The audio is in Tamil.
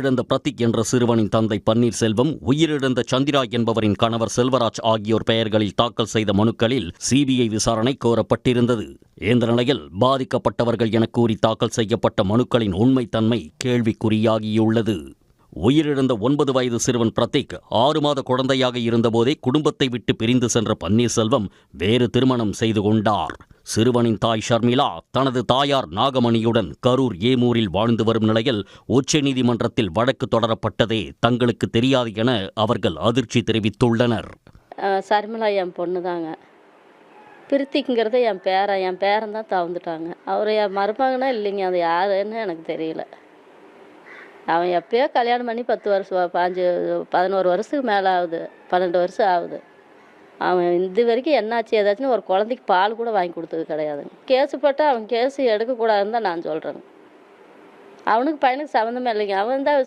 உயிரிழந்த பிரதீக் என்ற சிறுவனின் தந்தை பன்னீர்செல்வம் உயிரிழந்த சந்திரா என்பவரின் கணவர் செல்வராஜ் ஆகியோர் பெயர்களில் தாக்கல் செய்த மனுக்களில் சிபிஐ விசாரணை கோரப்பட்டிருந்தது. இந்த நிலையில் பாதிக்கப்பட்டவர்கள் என கூறி தாக்கல் செய்யப்பட்ட மனுக்களின் உண்மைத்தன்மை கேள்விக்குறியாகியுள்ளது. உயிரிழந்த ஒன்பது வயது சிறுவன் பிரதீக் ஆறு மாத குழந்தையாக இருந்தபோதே குடும்பத்தை விட்டு பிரிந்து சென்ற பன்னீர்செல்வம் வேறு திருமணம் செய்து கொண்டார். சிறுவனின் தாய் ஷர்மிளா தனது தாயார் நாகமணியுடன் கரூர் ஏமூரில் வாழ்ந்து வரும் நிலையில் உச்சநீதிமன்றத்தில் வழக்கு தொடரப்பட்டதே தங்களுக்கு தெரியாது என அவர்கள் அதிர்ச்சி தெரிவித்துள்ளனர். அஹ் சர்மிளா என் பொண்ணு தாங்க. பிரித்திக்குங்கிறது என் பேரன் என் பேரன் தான் தவந்துட்டாங்க. அவர் என் மருமகனா இல்லைங்க அது யாருன்னு எனக்கு தெரியல. அவன் எப்பயோ கல்யாணம் பண்ணி பத்து வருஷம் பாஞ்சு பதினோரு வருஷத்துக்கு மேலே ஆகுது பன்னெண்டு வருஷம் ஆகுது. அவன் இது வரைக்கும் என்னாச்சு ஏதாச்சும் ஒரு குழந்தைக்கு பால் கூட வாங்கி கொடுத்தது கிடையாதுங்க. கேஸு போட்டால் அவன் கேஸு எடுக்கக்கூடாதுன்னு தான் நான் சொல்கிறேங்க அவனுக்கு பையனுக்கு சம்மந்தமே இல்லைங்க. அவன் தான்